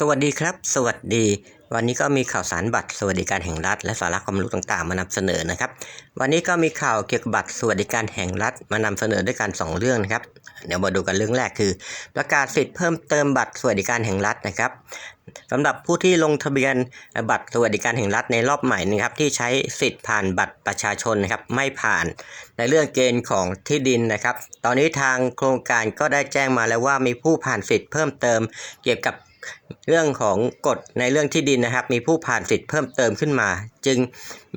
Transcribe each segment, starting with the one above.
สวัสดีครับ สวัสดี วันนี้ก็มีข่าวสารบัตรสวัสดิการแห่งรัฐ และสาระความรู้ต่างๆ มานำเสนอนะครับ วันนี้ก็มีข่าวเกี่ยวกับบัตรสวัสดิการแห่งรัฐมานำเสนอด้วยกันสองเรื่องนะครับ เดี๋ยวมาดูกันเรื่องแรกคือ ประกาศสิทธิ์เพิ่มเติมบัตรสวัสดิการแห่งรัฐนะครับสำหรับผู้ที่ลงทะเบียนบัตรสวัสดิการแห่งรัฐในรอบใหม่นะครับ ที่ใช้สิทธิ์ผ่านบัตรประชาชนนะครับไม่ผ่านในเรื่องเกณฑ์ของที่ดินนะครับ ตอนนี้ทางโครงการก็ได้แจ้งมาแล้วว่ามีผู้ผ่านสิทธิ์เพิ่มเติมเกี่ยวกับ เรื่องของกฎในเรื่องที่ดินนะครับ มีผู้ผ่านสิทธิ์เพิ่มเติมขึ้นมา จึง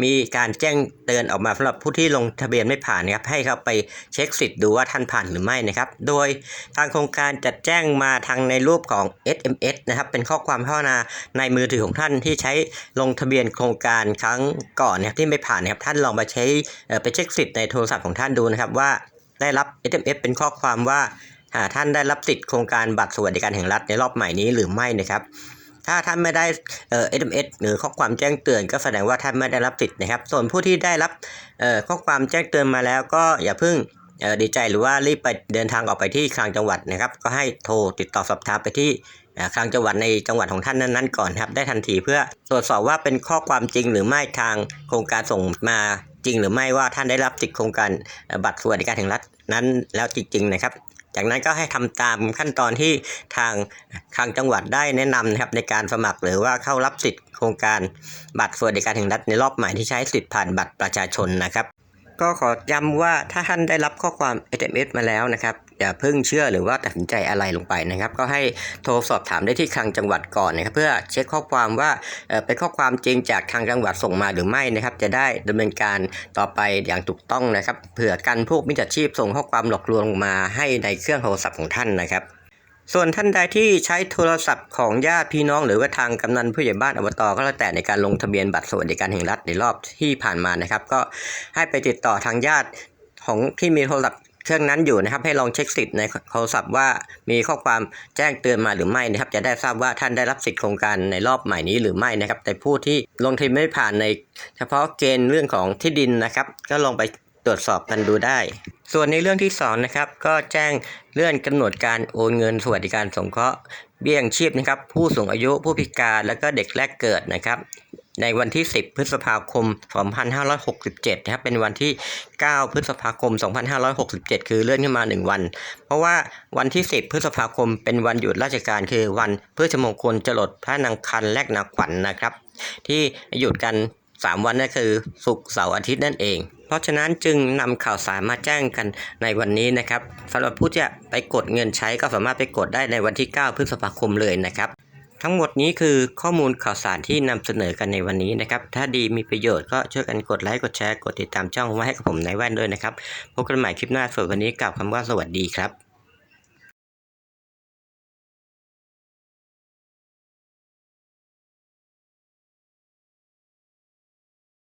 มีการแจ้งเตือนออกมาสำหรับผู้ที่ลงทะเบียนไม่ผ่านนะครับ ให้เขาไปเช็คสิทธิ์ดูว่าท่านผ่านหรือไม่นะครับ โดยทางโครงการจัดแจ้งมาทางในรูปของ SMS นะครับ เป็นข้อความพัฒนาในมือถือของท่านที่ใช้ลงทะเบียนโครงการครั้งก่อนนะครับที่ไม่ผ่านนะครับท่านลองไปใช้เอ่อไปเช็คสิทธิ์ในโทรศัพท์ของท่านดูนะครับว่าได้รับ SMS เป็นข้อความว่า หากท่านได้รับสิทธิ์โครงการบัตรสวัสดิการแห่งรัฐในรอบใหม่นี้หรือไม่นะครับ ถ้าท่านไม่ได้เอ่อ SMS หรือข้อความแจ้งเตือน ก็แสดงว่าท่านไม่ได้รับสิทธิ์นะครับ ส่วนผู้ที่ได้รับเอ่อข้อความแจ้งเตือนมาแล้วก็อย่าเพิ่งเอ่อดีใจหรือว่ารีบไปเดินทางออกไปที่คลังจังหวัดนะครับ ก็ให้โทรติดต่อสอบถามไปที่คลังจังหวัดในจังหวัดของท่านนั้นๆก่อนครับได้ทันทีเพื่อตรวจสอบว่าเป็นข้อความจริงหรือไม่ทางโครงการส่งมาจริงหรือไม่ว่าท่านได้รับสิทธิ์โครงการบัตรสวัสดิการแห่งรัฐนั้นแล้วจริงๆนะครับ จากนั้นก็ให้ทำตามขั้นตอนที่ทางทางจังหวัดได้แนะนำนะครับในการสมัครหรือว่าเข้ารับสิทธิ์โครงการบัตรสวัสดิการแห่งรัฐในรอบใหม่ที่ใช้สิทธิ์ผ่านบัตรประชาชนนะครับ ก็ขอย้ำว่าถ้าท่านได้รับข้อความ SMS มาแล้วนะครับอย่าเพิ่งเชื่อหรือว่าตัดสินใจอะไรลงไปนะครับ ก็ให้โทรสอบถามได้ที่คลังจังหวัดก่อนนะครับ เพื่อเช็คข้อความว่าเป็นข้อความจริงจากทางจังหวัดส่งมาหรือไม่นะครับ จะได้ดำเนินการต่อไปอย่างถูกต้องนะครับเผื่อกันพวกมิจฉาชีพส่งข้อความหลอกลวงมาให้ในเครื่องโทรศัพท์ของท่านนะครับ ส่วนท่านใดที่ใช้โทรศัพท์ของญาติพี่น้องหรือว่าทางกำนันผู้ใหญ่บ้านอบตก็แล้วแต่ในการลงทะเบียนบัตรสวัสดิการแห่งรัฐในรอบที่ผ่านมานะครับ ก็ให้ไปติดต่อทางญาติของที่มีโทรศัพท์เครื่องนั้นอยู่นะครับ ให้ลองเช็คสิทธิ์ในโทรศัพท์ว่ามีข้อความแจ้งเตือนมาหรือไม่นะครับ จะได้ทราบว่าท่านได้รับสิทธิโครงการในรอบใหม่นี้หรือไม่นะครับ แต่ผู้ที่ลงทะเบียนไม่ผ่านใน เฉพาะเกณฑ์เรื่องของที่ดินนะครับ ก็ลองไป รวจสอบกันดูได้ ส่วนในเรื่องที่สองนะครับก็แจ้งเลื่อนกำหนดการโอนเงินสวัสดิการสงเคราะห์เบี้ยยังชีพนะครับผู้สูงอายุผู้พิการแล้วก็เด็กแรกเกิดนะครับในวันที่ 10 พฤษภาคม 2567 นะครับ เป็นวันที่ 9 พฤษภาคม 2567 คือเลื่อนขึ้นมา 1 วัน เพราะว่าวันที่ 10 พฤษภาคม เป็นวันหยุดราชการคือวันพฤชมงคลจรดพระนางคันแลกนาขวัญนนะครับ ที่หยุดกัน 3 วันนั่นคือศุกร์เสาร์อาทิตย์นั่นเอง เพราะฉะนั้นจึงนำข่าวสารมาแจ้งกันในวันนี้นะครับสำหรับผู้ที่ไปกดเงินใช้ก็สามารถไปกดได้ในวันที่ 9 พฤษภาคมเลยนะครับทั้งหมดนี้คือข้อมูลข่าวสารที่นำเสนอกันในวันนี้นะครับ ถ้าดีมีประโยชน์ก็ช่วยกันกดไลค์ กดแชร์ กดติดตามช่องไว้ให้กับผมในแว่นด้วยนะครับ พบกันใหม่คลิปหน้าส่วนวันนี้กล่าวคำว่าสวัสดีครับ